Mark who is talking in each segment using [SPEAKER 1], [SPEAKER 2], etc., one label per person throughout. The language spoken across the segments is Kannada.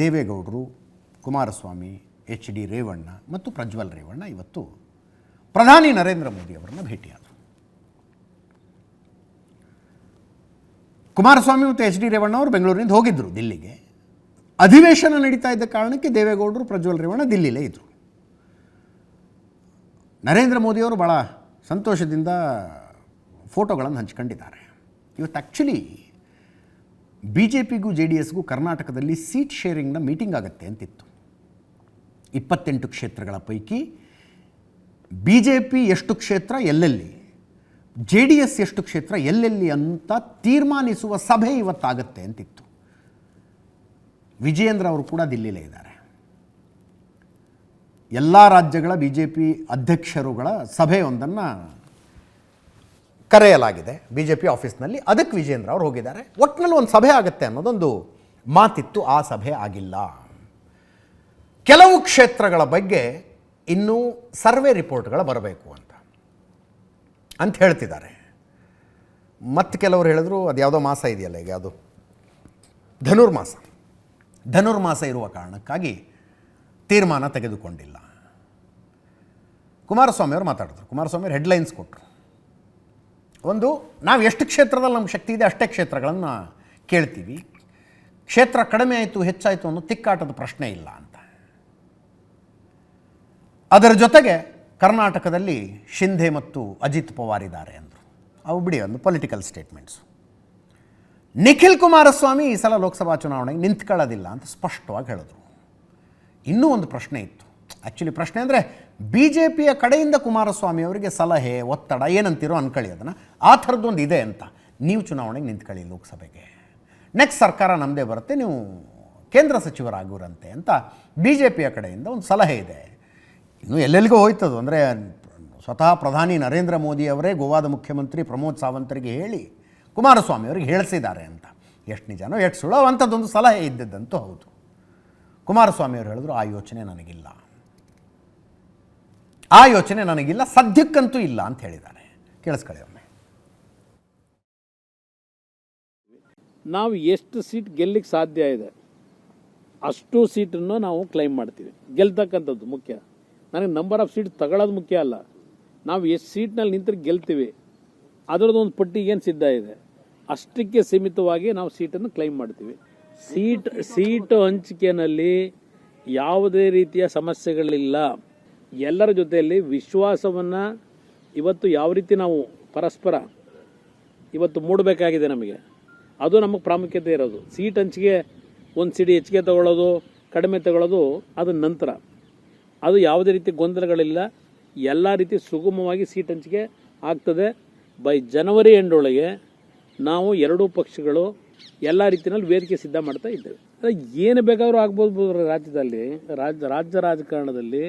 [SPEAKER 1] ದೇವೇಗೌಡರು, ಕುಮಾರಸ್ವಾಮಿ, ಎಚ್ ಡಿ ರೇವಣ್ಣ ಮತ್ತು ಪ್ರಜ್ವಲ್ ರೇವಣ್ಣ ಇವತ್ತು ಪ್ರಧಾನಿ ನರೇಂದ್ರ ಮೋದಿ ಅವರನ್ನು ಭೇಟಿಯಾದರು. ಕುಮಾರಸ್ವಾಮಿ ಮತ್ತು ಎಚ್ ಡಿ ರೇವಣ್ಣ ಅವರು ಬೆಂಗಳೂರಿನಿಂದ ಹೋಗಿದ್ದರು ದಿಲ್ಲಿಗೆ. ಅಧಿವೇಶನ ನಡೀತಾ ಇದ್ದ ಕಾರಣಕ್ಕೆ ದೇವೇಗೌಡರು, ಪ್ರಜ್ವಲ್ ರೇವಣ್ಣ ದಿಲ್ಲಿಲೇ ಇದ್ದರು ನರೇಂದ್ರ ಮೋದಿಯವರು ಭಾಳ ಸಂತೋಷದಿಂದ ಫೋಟೋಗಳನ್ನು ಹಂಚ್ಕೊಂಡಿದ್ದಾರೆ. ಇವತ್ತು ಆ್ಯಕ್ಚುಲಿ ಬಿ ಜೆ ಪಿಗೂ ಜೆ ಡಿ ಎಸ್ಗೂ ಕರ್ನಾಟಕದಲ್ಲಿ ಸೀಟ್ ಶೇರಿಂಗ್ನ ಮೀಟಿಂಗ್ ಆಗುತ್ತೆ ಅಂತಿತ್ತು. ಇಪ್ಪತ್ತೆಂಟು ಕ್ಷೇತ್ರಗಳ ಪೈಕಿ ಬಿ ಜೆ ಪಿ ಎಷ್ಟು ಕ್ಷೇತ್ರ ಎಲ್ಲೆಲ್ಲಿ? ಜೆ ಡಿ ಎಸ್ ಎಷ್ಟು ಕ್ಷೇತ್ರ ಎಲ್ಲೆಲ್ಲಿ ಅಂತ ತೀರ್ಮಾನಿಸುವ ಸಭೆ ಇವತ್ತಾಗತ್ತೆ ಅಂತಿತ್ತು. ವಿಜಯೇಂದ್ರ ಅವರು ಕೂಡ ದಿಲ್ಲಿಲೇ ಇದ್ದಾರೆ. ಎಲ್ಲ ರಾಜ್ಯಗಳ ಬಿ ಜೆ ಪಿ ಅಧ್ಯಕ್ಷರುಗಳ ಸಭೆಯೊಂದನ್ನು ಕರೆಯಲಾಗಿದೆ. ಬಿ ಜೆ ಪಿ ಆಫೀಸ್ನಲ್ಲಿ ಅದಕ್ಕೆ ವಿಜೇಂದ್ರ ಅವರು ಹೋಗಿದ್ದಾರೆ. ಒಟ್ಟಿನಲ್ಲಿ ಒಂದು ಸಭೆ ಆಗುತ್ತೆ ಅನ್ನೋದೊಂದು ಮಾತಿತ್ತು, ಆ ಸಭೆ ಆಗಿಲ್ಲ. ಕೆಲವು ಕ್ಷೇತ್ರಗಳ ಬಗ್ಗೆ ಇನ್ನೂ ಸರ್ವೆ ರಿಪೋರ್ಟ್ಗಳು ಬರಬೇಕು ಅಂತ ಅಂತ ಹೇಳ್ತಿದ್ದಾರೆ. ಮತ್ತು ಕೆಲವರು ಹೇಳಿದ್ರು, ಅದು ಯಾವುದೋ ಮಾಸ ಇದೆಯಲ್ಲ ಈಗ ಅದು? ಧನುರ್ಮಾಸ. ಧನುರ್ಮಾಸ ಇರುವ ಕಾರಣಕ್ಕಾಗಿ ತೀರ್ಮಾನ ತೆಗೆದುಕೊಂಡಿಲ್ಲ. ಕುಮಾರಸ್ವಾಮಿ ಅವರು ಮಾತಾಡಿದ್ರು. ಕುಮಾರಸ್ವಾಮಿ ಅವರು ಹೆಡ್ಲೈನ್ಸ್ ಕೊಟ್ಟರು. ಒಂದು, ನಾವು ಎಷ್ಟು ಕ್ಷೇತ್ರದಲ್ಲಿ ನಮ್ಮ ಶಕ್ತಿ ಇದೆ ಅಷ್ಟೇ ಕ್ಷೇತ್ರಗಳನ್ನು ಕೇಳ್ತೀವಿ. ಕ್ಷೇತ್ರ ಕಡಿಮೆ ಆಯಿತು, ಹೆಚ್ಚಾಯಿತು ಅನ್ನೋ ತಿಕ್ಕಾಟದ ಪ್ರಶ್ನೆ ಇಲ್ಲ ಅಂತ. ಅದರ ಜೊತೆಗೆ ಕರ್ನಾಟಕದಲ್ಲಿ ಶಿಂಧೆ ಮತ್ತು ಅಜಿತ್ ಪವಾರ್ ಇದ್ದಾರೆ ಅಂದರು. ಅವು ಬಿಡಿ, ಒಂದು ಪೊಲಿಟಿಕಲ್ ಸ್ಟೇಟ್ಮೆಂಟ್ಸು ನಿಖಿಲ್ ಕುಮಾರಸ್ವಾಮಿ ಈ ಸಲ ಲೋಕಸಭಾ ಚುನಾವಣೆಗೆ ನಿಂತ್ಕೊಳ್ಳೋದಿಲ್ಲ ಅಂತ ಸ್ಪಷ್ಟವಾಗಿ ಹೇಳಿದ್ರು. ಇನ್ನೂ ಒಂದು ಪ್ರಶ್ನೆ ಇತ್ತು. ಆ್ಯಕ್ಚುಲಿ ಪ್ರಶ್ನೆ ಅಂದರೆ ಬಿ ಜೆ ಪಿಯ ಕಡೆಯಿಂದ ಕುಮಾರಸ್ವಾಮಿ ಅವರಿಗೆ ಸಲಹೆ, ಒತ್ತಡ ಏನಂತೀರೋ ಅನ್ಕೊಳ್ಳಿ ಅದನ್ನು. ಆ ಥರದ್ದೊಂದು ಇದೆ ಅಂತ ನೀವು ಚುನಾವಣೆಗೆ ನಿಂತ್ಕೊಳ್ಳಿ ಲೋಕಸಭೆಗೆ. ನೆಕ್ಸ್ಟ್ ಸರ್ಕಾರ ನಮ್ಮದೇ ಬರುತ್ತೆ, ನೀವು ಕೇಂದ್ರ ಸಚಿವರಾಗುರಂತೆ ಅಂತ ಬಿ ಜೆ ಪಿಯ ಕಡೆಯಿಂದ ಒಂದು ಸಲಹೆ ಇದೆ. ಇನ್ನು ಎಲ್ಲೆಲ್ಲಿಗೂ ಹೋಯ್ತದು, ಅಂದರೆ ಸ್ವತಃ ಪ್ರಧಾನಿ ನರೇಂದ್ರ ಮೋದಿ ಅವರೇ ಗೋವಾದ ಮುಖ್ಯಮಂತ್ರಿ ಪ್ರಮೋದ್ ಸಾವಂತರಿಗೆ ಹೇಳಿ ಕುಮಾರಸ್ವಾಮಿ ಅವರಿಗೆ ಹೇಳಿಸಿದ್ದಾರೆ ಅಂತ. ಎಷ್ಟು ನಿಜನೋ, ಎಷ್ಟು ಸುಳ್ಳೋ ಅಂಥದ್ದೊಂದು ಸಲಹೆ ಇದ್ದದ್ದಂತೂ ಹೌದು. ಕುಮಾರಸ್ವಾಮಿ ಅವರು ಹೇಳಿದ್ರು, ಆ ಯೋಚನೆ ನನಗಿಲ್ಲ. ಆ ಯೋಚನೆ ನನಗಿಲ್ಲ, ಸದ್ಯಕ್ಕಂತೂ ಇಲ್ಲ ಅಂತ ಹೇಳಿದ್ದಾನೆ ಕೇಳಿಸ್ಕೊಳ್ಳಿ ಒಮ್ಮೆ.
[SPEAKER 2] ನಾವು ಎಷ್ಟು ಸೀಟ್ ಗೆಲ್ಲಿಕ್ಕೆ ಸಾಧ್ಯ ಇದೆ, ಅಷ್ಟು ಸೀಟನ್ನು ನಾವು ಕ್ಲೈಮ್ ಮಾಡ್ತೀವಿ. ಗೆಲ್ತಕ್ಕಂಥದ್ದು ಮುಖ್ಯ. ನನಗೆ ನಂಬರ್ ಆಫ್ ಸೀಟ್ ತಗೊಳ್ಳೋದು ಮುಖ್ಯ ಅಲ್ಲ. ನಾವು ಎಷ್ಟು ಸೀಟ್ನಲ್ಲಿ ನಿಂತರೆ ಗೆಲ್ತೀವಿ, ಅದರದ್ದು ಒಂದು ಪಟ್ಟಿ ಏನು ಸಿದ್ಧ ಇದೆ, ಅಷ್ಟಕ್ಕೆ ಸೀಮಿತವಾಗಿ ನಾವು ಸೀಟನ್ನು ಕ್ಲೈಮ್ ಮಾಡ್ತೀವಿ. ಸೀಟ್, ಸೀಟು ಹಂಚಿಕೆಯಲ್ಲಿ ಯಾವುದೇ ರೀತಿಯ ಸಮಸ್ಯೆಗಳಿಲ್ಲ. ಎಲ್ಲರ ಜೊತೆಯಲ್ಲಿ ವಿಶ್ವಾಸವನ್ನು ಇವತ್ತು ಯಾವ ರೀತಿ ನಾವು ಪರಸ್ಪರ ಇವತ್ತು ಮೂಡಬೇಕಾಗಿದೆ ನಮಗೆ. ಅದು ನಮಗೆ ಪ್ರಾಮುಖ್ಯತೆ ಇರೋದು. ಸೀಟ್ ಹಂಚಿಕೆ ಒಂದು ಸಿಡಿ ಹೆಚ್ಚಿಗೆ ತಗೊಳ್ಳೋದು, ಕಡಿಮೆ ತಗೊಳ್ಳೋದು, ಅದು ನಂತರ. ಅದು ಯಾವುದೇ ರೀತಿ ಗೊಂದಲಗಳಿಲ್ಲ. ಎಲ್ಲ ರೀತಿ ಸುಗಮವಾಗಿ ಸೀಟ್ ಹಂಚಿಕೆ ಆಗ್ತದೆ. ಬೈ ಜನವರಿ ಎಂಡೊಳಗೆ ನಾವು ಎರಡೂ ಪಕ್ಷಗಳು ಎಲ್ಲ ರೀತಿಯಲ್ಲಿ ವೇದಿಕೆ ಸಿದ್ಧ ಮಾಡ್ತಾ ಇದ್ದೇವೆ. ಏನು ಬೇಕಾದ್ರೂ ಆಗ್ಬೋದು ರಾಜ್ಯದಲ್ಲಿ. ರಾಜ್ಯ ರಾಜ್ಯ ರಾಜಕಾರಣದಲ್ಲಿ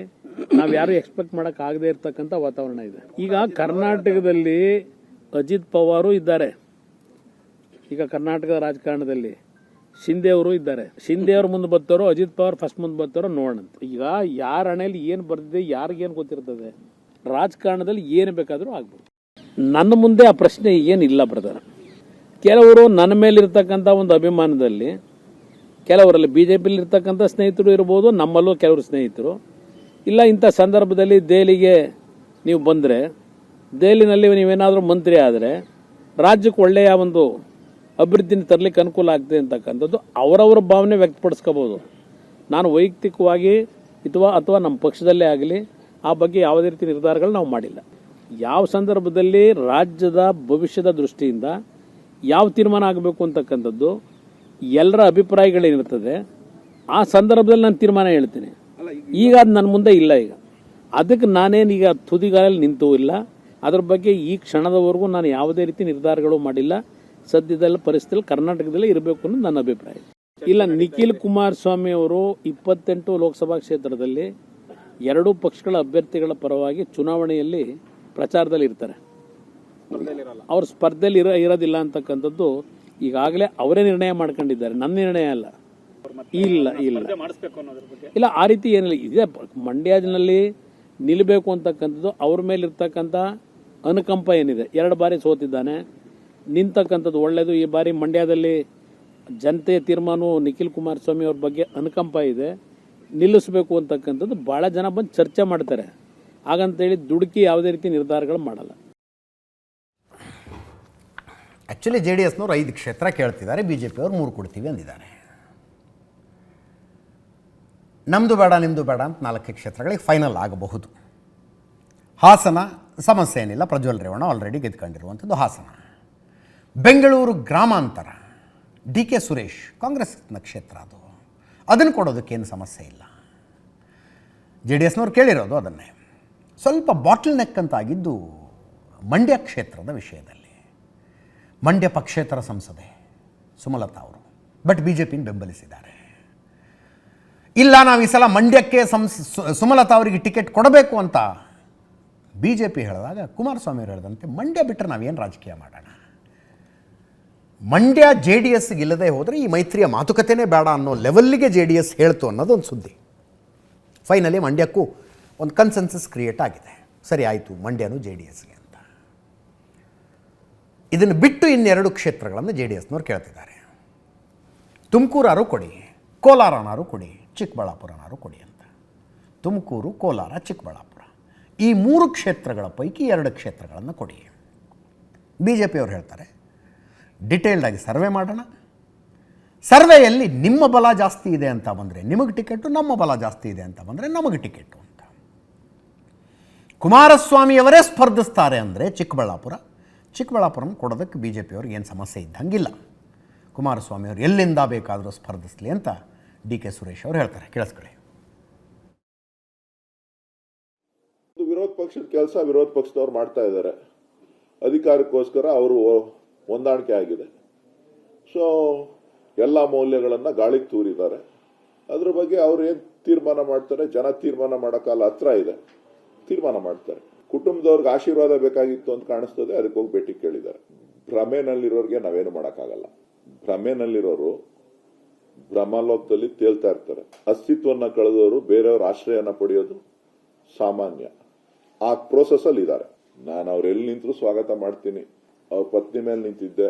[SPEAKER 2] ನಾವು ಯಾರು ಎಕ್ಸ್ಪೆಕ್ಟ್ ಮಾಡಕ್ ಆಗದೆ ಇರ್ತಕ್ಕಂಥ ವಾತಾವರಣ ಇದೆ. ಈಗ ಕರ್ನಾಟಕದಲ್ಲಿ ಅಜಿತ್ ಪವಾರು ಇದ್ದಾರೆ. ಈಗ ಕರ್ನಾಟಕದ ರಾಜಕಾರಣದಲ್ಲಿ ಶಿಂದೆ ಅವರು ಇದ್ದಾರೆ. ಶಿಂದೆ ಅವ್ರ ಮುಂದೆ ಬರ್ತಾರೋ, ಅಜಿತ್ ಪವಾರ್ ಫಸ್ಟ್ ಮುಂದೆ ಬರ್ತಾರೋ ನೋಡೋಣಂತ ಈಗ ಯಾರ ಹಣೆಯಲ್ಲಿ ಏನು ಬರ್ದಿದೆ ಯಾರಿಗೇನು ಗೊತ್ತಿರ್ತದೆ? ರಾಜಕಾರಣದಲ್ಲಿ ಏನು ಬೇಕಾದರೂ ಆಗ್ಬೋದು. ನನ್ನ ಮುಂದೆ ಆ ಪ್ರಶ್ನೆ ಏನಿಲ್ಲ ಬ್ರದರ್ ಕೆಲವರು ನನ್ನ ಮೇಲಿರ್ತಕ್ಕಂಥ ಒಂದು ಅಭಿಮಾನದಲ್ಲಿ ಕೆಲವರಲ್ಲಿ ಬಿ ಜೆ ಪಿಲಿರ್ತಕ್ಕಂಥ ಸ್ನೇಹಿತರು ಇರ್ಬೋದು, ನಮ್ಮಲ್ಲೂ ಕೆಲವರು ಸ್ನೇಹಿತರು. ಇಲ್ಲ, ಇಂಥ ಸಂದರ್ಭದಲ್ಲಿ ದೆಹಲಿಗೆ ನೀವು ಬಂದರೆ, ದೆಹಲಿನಲ್ಲಿ ನೀವೇನಾದರೂ ಮಂತ್ರಿ ಆದರೆ, ರಾಜ್ಯಕ್ಕೆ ಒಳ್ಳೆಯ ಒಂದು ಅಭಿವೃದ್ಧಿನ ತರಲಿಕ್ಕೆ ಅನುಕೂಲ ಆಗ್ತದೆ ಅಂತಕ್ಕಂಥದ್ದು ಅವರವರ ಭಾವನೆ ವ್ಯಕ್ತಪಡಿಸ್ಕೋಬೋದು ನಾನು ವೈಯಕ್ತಿಕವಾಗಿ ಅಥವಾ ಅಥವಾ ನಮ್ಮ ಪಕ್ಷದಲ್ಲೇ ಆಗಲಿ, ಆ ಬಗ್ಗೆ ಯಾವುದೇ ರೀತಿ ನಿರ್ಧಾರಗಳು ನಾವು ಮಾಡಿಲ್ಲ. ಯಾವ ಸಂದರ್ಭದಲ್ಲಿ ರಾಜ್ಯದ ಭವಿಷ್ಯದ ದೃಷ್ಟಿಯಿಂದ ಯಾವ ತೀರ್ಮಾನ ಆಗಬೇಕು ಅಂತಕ್ಕಂಥದ್ದು ಎಲ್ಲರ ಅಭಿಪ್ರಾಯಗಳೇನಿರ್ತದೆ ಆ ಸಂದರ್ಭದಲ್ಲಿ ನಾನು ತೀರ್ಮಾನ ಹೇಳ್ತೀನಿ. ಈಗ ಅದು ನನ್ನ ಮುಂದೆ ಇಲ್ಲ ಈಗ. ಅದಕ್ಕೆ ನಾನೇನು ಈಗ ತುದಿಗಾಲಲ್ಲಿ ನಿಂತೂ ಇಲ್ಲ. ಅದ್ರ ಬಗ್ಗೆ ಈ ಕ್ಷಣದವರೆಗೂ ನಾನು ಯಾವುದೇ ರೀತಿ ನಿರ್ಧಾರಗಳು ಮಾಡಿಲ್ಲ. ಸದ್ಯದಲ್ಲ ಪರಿಸ್ಥಿತಿಯಲ್ಲಿ ಕರ್ನಾಟಕದಲ್ಲೇ ಇರಬೇಕು ಅನ್ನೋದು ನನ್ನ ಅಭಿಪ್ರಾಯ. ಇಲ್ಲ ನಿಖಿಲ್ ಕುಮಾರಸ್ವಾಮಿ ಅವರು ಇಪ್ಪತ್ತೆಂಟು ಲೋಕಸಭಾ ಕ್ಷೇತ್ರದಲ್ಲಿ ಎರಡೂ ಪಕ್ಷಗಳ ಅಭ್ಯರ್ಥಿಗಳ ಪರವಾಗಿ ಚುನಾವಣೆಯಲ್ಲಿ ಪ್ರಚಾರದಲ್ಲಿ ಇರ್ತಾರೆ ಅವ್ರ ಸ್ಪರ್ಧೆಯಲ್ಲಿ ಇರ ಇರೋದಿಲ್ಲ ಅಂತಕ್ಕಂಥದ್ದು ಈಗಾಗಲೇ ಅವರೇ ನಿರ್ಣಯ ಮಾಡ್ಕೊಂಡಿದ್ದಾರೆ. ನನ್ನ ನಿರ್ಣಯ ಅಲ್ಲ. ಇಲ್ಲ ಇಲ್ಲ. ಇಲ್ಲ, ಆ ರೀತಿ ಏನಿಲ್ಲ. ಇದೇ ಮಂಡ್ಯದಲ್ಲಿ ನಿಲ್ಲಬೇಕು ಅಂತಕ್ಕಂಥದ್ದು ಅವ್ರ ಮೇಲೆ ಇರ್ತಕ್ಕಂಥ ಅನುಕಂಪ ಏನಿದೆ. ಎರಡು ಬಾರಿ ಸೋತಿದ್ದಾನೆ. ನಿಂತಕ್ಕಂಥದ್ದು ಒಳ್ಳೆಯದು ಈ ಬಾರಿ ಮಂಡ್ಯದಲ್ಲಿ ಜನತೆಯ ತೀರ್ಮಾನವು ನಿಖಿಲ್ ಕುಮಾರಸ್ವಾಮಿ ಅವ್ರ ಬಗ್ಗೆ ಅನುಕಂಪ ಇದೆ. ನಿಲ್ಲಿಸಬೇಕು ಅಂತಕ್ಕಂಥದ್ದು ಭಾಳ ಜನ ಬಂದು ಚರ್ಚೆ ಮಾಡ್ತಾರೆ. ಹಾಗಂತೇಳಿ ದುಡುಕಿ ಯಾವುದೇ ರೀತಿ ನಿರ್ಧಾರಗಳು ಮಾಡಲ್ಲ.
[SPEAKER 1] ಆ್ಯಕ್ಚುಲಿ ಜೆ ಡಿ ಎಸ್ನವ್ರು ಐದು ಕ್ಷೇತ್ರ ಕೇಳ್ತಿದ್ದಾರೆ. ಬಿ ಜೆ ಪಿಯವ್ರು ಮೂರು ಕೊಡ್ತೀವಿ ಅಂದಿದ್ದಾರೆ. ನಮ್ಮದು ಬೇಡ ನಿಮ್ಮದು ಬೇಡ ಅಂತ ನಾಲ್ಕು ಕ್ಷೇತ್ರಗಳಿಗೆ ಫೈನಲ್ ಆಗಬಹುದು. ಹಾಸನ ಸಮಸ್ಯೆ ಏನಿಲ್ಲ. ಪ್ರಜ್ವಲ್ ರೇವಣ್ಣ ಆಲ್ರೆಡಿ ಗೆದ್ಕೊಂಡಿರುವಂಥದ್ದು ಹಾಸನ. ಬೆಂಗಳೂರು ಗ್ರಾಮಾಂತರ, ಡಿ ಕೆ ಸುರೇಶ್ ಕಾಂಗ್ರೆಸ್ನ ಕ್ಷೇತ್ರ ಅದು. ಅದನ್ನು ಕೊಡೋದಕ್ಕೇನು ಸಮಸ್ಯೆ ಇಲ್ಲ. ಜೆ ಡಿ ಎಸ್ನವ್ರು ಕೇಳಿರೋದು ಅದನ್ನೇ. ಸ್ವಲ್ಪ ಬಾಟಲ್ ನೆಕ್ ಅಂತ ಆಗಿದ್ದು ಮಂಡ್ಯ ಕ್ಷೇತ್ರದ ವಿಷಯದಲ್ಲಿ. ಮಂಡ್ಯ ಪಕ್ಷೇತರ ಸಂಸದೆ ಸುಮಲತಾ ಅವರು. ಬಟ್ ಬಿ ಜೆ ಪಿನ ಬೆಂಬಲಿಸಿದ್ದಾರೆ. ಇಲ್ಲ, ನಾವು ಈ ಸಲ ಮಂಡ್ಯಕ್ಕೆ ಸಂಸ್ ಸುಮಲತಾ ಅವರಿಗೆ ಟಿಕೆಟ್ ಕೊಡಬೇಕು ಅಂತ ಬಿ ಜೆ ಪಿ ಹೇಳಿದಾಗ ಕುಮಾರಸ್ವಾಮಿ ಅವರು ಹೇಳಿದಂತೆ, ಮಂಡ್ಯ ಬಿಟ್ಟರೆ ನಾವೇನು ರಾಜಕೀಯ ಮಾಡೋಣ? ಮಂಡ್ಯ ಜೆ ಡಿ ಎಸ್ಗೆ ಇಲ್ಲದೆ ಹೋದರೆ ಈ ಮೈತ್ರಿಯ ಮಾತುಕತೆನೇ ಬೇಡ ಅನ್ನೋ ಲೆವೆಲ್ಲಿಗೆ ಜೆ ಡಿ ಎಸ್ ಹೇಳ್ತು ಅನ್ನೋದೊಂದು ಸುದ್ದಿ. ಫೈನಲಿ ಮಂಡ್ಯಕ್ಕೂ ಒಂದು ಕನ್ಸೆನ್ಸಸ್ ಕ್ರಿಯೇಟ್ ಆಗಿದೆ. ಸರಿ, ಆಯಿತು, ಮಂಡ್ಯನೂ ಜೆ ಡಿ ಎಸ್ಗೆ ಇದನ್ನು ಬಿಟ್ಟು ಇನ್ನೆರಡು ಕ್ಷೇತ್ರಗಳನ್ನು ಜೆ ಡಿ ಎಸ್ನವ್ರು ಕೇಳ್ತಿದ್ದಾರೆ. ತುಮಕೂರಾರು ಕೊಡಿ, ಕೋಲಾರನಾರು ಕೊಡಿ, ಚಿಕ್ಕಬಳ್ಳಾಪುರನಾರು ಕೊಡಿ ಅಂತ. ತುಮಕೂರು, ಕೋಲಾರ, ಚಿಕ್ಕಬಳ್ಳಾಪುರ. ಈ ಮೂರು ಕ್ಷೇತ್ರಗಳ ಪೈಕಿ ಎರಡು ಕ್ಷೇತ್ರಗಳನ್ನು ಕೊಡಿ. ಬಿ ಜೆ ಪಿಯವರು ಹೇಳ್ತಾರೆ ಡಿಟೇಲ್ಡಾಗಿ ಸರ್ವೆ ಮಾಡೋಣ. ಸರ್ವೆಯಲ್ಲಿ ನಿಮ್ಮ ಬಲ ಜಾಸ್ತಿ ಇದೆ ಅಂತ ಬಂದರೆ ನಿಮಗೆ ಟಿಕೆಟು, ನಮ್ಮ ಬಲ ಜಾಸ್ತಿ ಇದೆ ಅಂತ ಬಂದರೆ ನಮಗೆ ಟಿಕೆಟು ಅಂತ. ಕುಮಾರಸ್ವಾಮಿಯವರೇ ಸ್ಪರ್ಧಿಸ್ತಾರೆ ಅಂದರೆ ಚಿಕ್ಕಬಳ್ಳಾಪುರ ಚಿಕ್ಕಬಳ್ಳಾಪುರನ ಕೊಡೋದಕ್ಕೆ ಬಿ ಜೆ ಪಿಯವ್ರಿಗೆ ಏನು ಸಮಸ್ಯೆ ಇದ್ದಂಗಿಲ್ಲ. ಕುಮಾರಸ್ವಾಮಿ ಅವರು ಎಲ್ಲಿಂದ ಬೇಕಾದರೂ ಸ್ಪರ್ಧಿಸಲಿ ಅಂತ ಡಿ ಕೆ ಸುರೇಶ್ ಅವರು ಹೇಳ್ತಾರೆ. ಕೇಳಿಸ್ಕೊಳ್ಳಿ.
[SPEAKER 3] ವಿರೋಧ ಪಕ್ಷದ ಕೆಲಸ ವಿರೋಧ ಪಕ್ಷದವ್ರು ಮಾಡ್ತಾ ಇದ್ದಾರೆ. ಅಧಿಕಾರಕ್ಕೋಸ್ಕರ ಅವರು ಹೊಂದಾಣಿಕೆ ಆಗಿದೆ. ಸೊ ಎಲ್ಲ ಮೌಲ್ಯಗಳನ್ನ ಗಾಳಿಗೆ ತೂರಿದ್ದಾರೆ. ಅದ್ರ ಬಗ್ಗೆ ಅವ್ರು ಏನ್ ತೀರ್ಮಾನ ಮಾಡ್ತಾರೆ? ಜನ ತೀರ್ಮಾನ ಮಾಡೋಕಾಲ ಹತ್ರ ಇದೆ. ತೀರ್ಮಾನ ಮಾಡ್ತಾರೆ. ಕುಟುಂಬದವ್ರಿಗೆ ಆಶೀರ್ವಾದ ಬೇಕಾಗಿತ್ತು ಅಂತ ಕಾಣಿಸ್ತದೆ, ಅದಕ್ಕೆ ಹೋಗಿ ಭೇಟಿ ಕೇಳಿದ್ದಾರೆ. ಭ್ರಮೆನಲ್ಲಿರೋರಿಗೆ ನಾವೇನು ಮಾಡೋಕ್ಕಾಗಲ್ಲ. ಭ್ರಮೆನಲ್ಲಿರೋರು ಭ್ರಮಲೋಕದಲ್ಲಿ ತೇಳ್ತಾ ಇರ್ತಾರೆ. ಅಸ್ತಿತ್ವವನ್ನು ಕಳೆದವರು ಬೇರೆಯವ್ರ ಆಶ್ರಯನ ಪಡೆಯೋದು ಸಾಮಾನ್ಯ. ಆ ಪ್ರೋಸೆಸ್ ಅಲ್ಲಿ ಇದ್ದಾರೆ ನಾನು ಅವ್ರು ಎಲ್ಲಿ ನಿಂತರೂ ಸ್ವಾಗತ ಮಾಡ್ತೀನಿ. ಅವ್ರ ಪತ್ನಿ ಮೇಲೆ ನಿಂತಿದ್ದೆ.